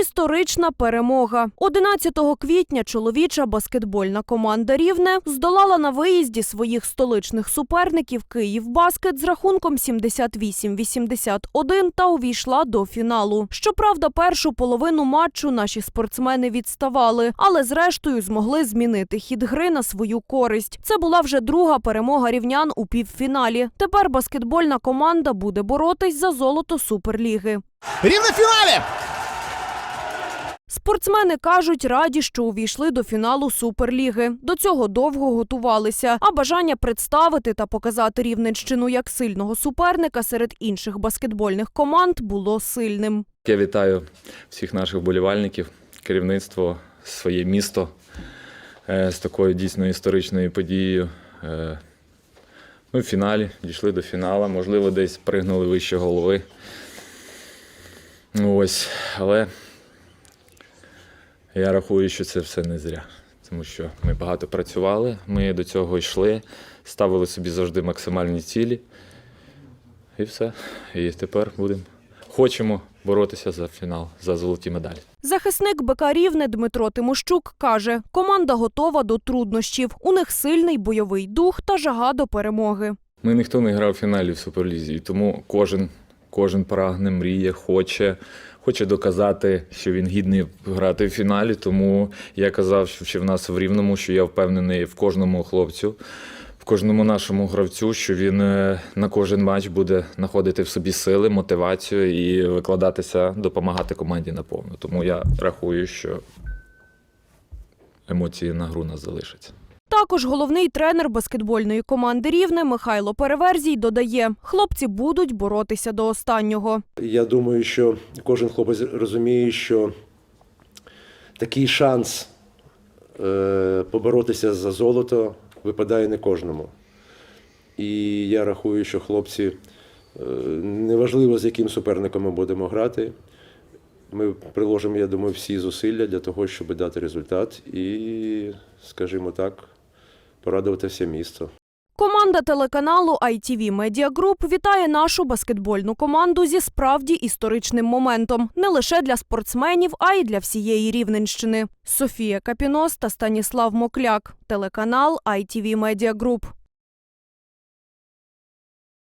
Історична перемога. 11 квітня чоловіча баскетбольна команда Рівне здолала на виїзді своїх столичних суперників Київбаскет з рахунком 78-81 та увійшла до фіналу. Щоправда, першу половину матчу наші спортсмени відставали, але зрештою змогли змінити хід гри на свою користь. Це була вже друга перемога рівнян у півфіналі. Тепер баскетбольна команда буде боротись за золото суперліги. Рівне фіналі! Спортсмени кажуть, раді, що увійшли до фіналу Суперліги. До цього довго готувалися, а бажання представити та показати Рівненщину як сильного суперника серед інших баскетбольних команд було сильним. Я вітаю всіх наших вболівальників, керівництво, своє місто е, з такою дійсно історичною подією. Е, Ми в фіналі дійшли до фіналу, можливо, десь пригнули вище голови. Ну, Ось, але я рахую, що це все не зря. Тому що ми багато працювали, ми до цього йшли, ставили собі завжди максимальні цілі. І все. І тепер будемо. Хочемо боротися за фінал, за золоті медалі. Захисник БК Рівне Дмитро Тимощук каже, команда готова до труднощів. У них сильний бойовий дух та жага до перемоги. Ми ніхто не грав в фіналі в Суперлізі, тому кожен, кожен прагне, мріє, хоче, хоче доказати, що він гідний грати в фіналі. Тому я казав, що ще в нас в Рівному, що я впевнений в кожному хлопцю, в кожному нашому гравцю, що він е, на кожен матч буде знаходити в собі сили, мотивацію і викладатися, допомагати команді наповну. Тому я рахую, що емоції на гру нас залишаться. Також головний тренер баскетбольної команди Рівне Михайло Переверзій додає, хлопці будуть боротися до останнього. Я думаю, що кожен хлопець розуміє, що такий шанс е, поборотися за золото випадає не кожному. І я рахую, що хлопці, е, неважливо з яким суперником ми будемо грати, ми приложимо, я думаю, всі зусилля для того, щоб дати результат і, скажімо так, порадувати все місто. Команда телеканалу ITV Media Group вітає нашу баскетбольну команду зі справді історичним моментом не лише для спортсменів, а й для всієї Рівненщини. Софія Капінос та Станіслав Мокляк. Телеканал ITV Media Group.